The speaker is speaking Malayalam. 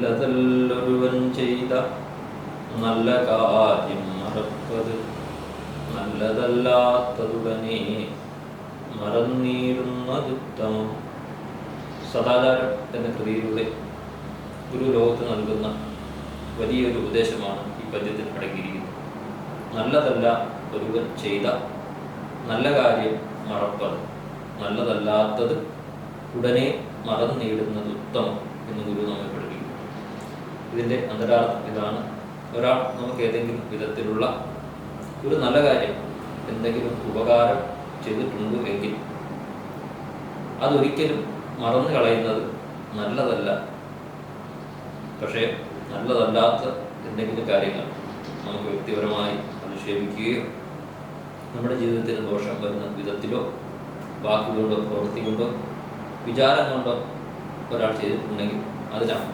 നല്ലതല്ലൊരുവൻ ചെയ്ത നല്ല കാര്യം മറപ്പത് നല്ലതല്ലാത്തതുടനെ മറന്നീരുന്നതുത്തമം സദാചാരം എന്ന കൃതിയിലൂടെ ഗുരു ലോകത്ത് നൽകുന്ന വലിയൊരു ഉപദേശമാണ് ഈ പദ്യത്തിൽ അടങ്ങിയിരിക്കുന്നത്. നല്ലതല്ല ഒരുവൻ ചെയ്ത നല്ല കാര്യം മറപ്പത് നല്ലതല്ലാത്തത് ഉടനെ മറന്നിടുന്നത് ഉത്തമം എന്ന് ഗുരു ഇതിന്റെ അന്തരാർത്ഥം ഇതാണ്. ഒരാൾ നമുക്ക് ഏതെങ്കിലും വിധത്തിലുള്ള ഒരു നല്ല കാര്യം എന്തെങ്കിലും ഉപകാരം ചെയ്തിട്ടുണ്ട് എങ്കിൽ അതൊരിക്കലും മറന്നു കളയുന്നത് നല്ലതല്ല. പക്ഷേ നല്ലതല്ലാത്ത എന്തെങ്കിലും കാര്യങ്ങൾ നമുക്ക് വ്യക്തിപരമായി അധിക്ഷേപിക്കുകയോ നമ്മുടെ ജീവിതത്തിന് ദോഷം വരുന്ന വിധത്തിലോ വാക്കുകൊണ്ടോ പ്രവൃത്തി കൊണ്ടോ വിചാരം കൊണ്ടോ ഒരാൾ ചെയ്തിട്ടുണ്ടെങ്കിൽ അതിനപ്പോൾ